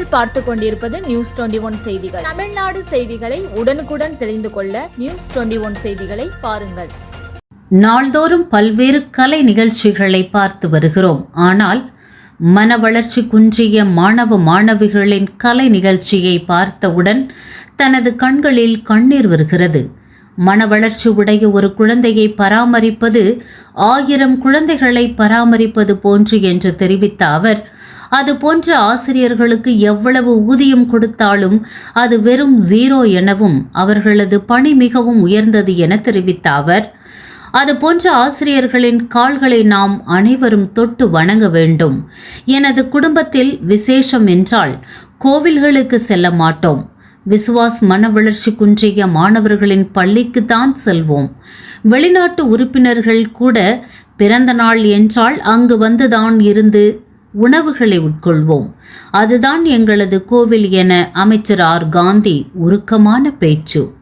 நீங்கள் பார்த்து கொண்டிருப்பது நியூஸ் டுவெண்டி ஒன் செய்திகள். தமிழ்நாடு செய்திகளை உடனுக்குடன் தெரிந்து கொள்ள நியூஸ் டுவெண்டி ஒன் செய்திகளை பாருங்கள். நாள்தோறும் பல்வேறு கலை நிகழ்ச்சிகளை பார்த்து வருகிறோம். ஆனால் மன வளர்ச்சி குன்றிய மாணவ மாணவிகளின் கலை நிகழ்ச்சியை பார்த்தவுடன் தனது கண்களில் கண்ணீர் வருகிறது. மன வளர்ச்சி உடைய ஒரு குழந்தையை பராமரிப்பது ஆயிரம் குழந்தைகளை பராமரிப்பது போன்று என்று தெரிவித்த அவர் அது போன்ற ஆசிரியர்களுக்கு எவ்வளவு ஊதியம் கொடுத்தாலும் அது வெறும் ஜீரோ எனவும் அவர்களது பணி மிகவும் உயர்ந்தது என தெரிவித்த அவர் அது போன்ற ஆசிரியர்களின் கால்களை நாம் அனைவரும் தொட்டு வணங்க வேண்டும். எனது குடும்பத்தில் விசேஷம் என்றால் கோவில்களுக்கு செல்ல மாட்டோம். விசுவாஸ் மன வளர்ச்சி குன்றிய மாணவர்களின் பள்ளிக்கு தான் செல்வோம். வெளிநாட்டு உறுப்பினர்கள் கூட பிறந்த நாள் என்றால் அங்கு வந்துதான் இருந்து உணவுகளை உட்கொள்வோம். அதுதான் எங்களது கோவில் என அமைச்சர் ஆர். காந்தி உருக்கமான பேச்சு.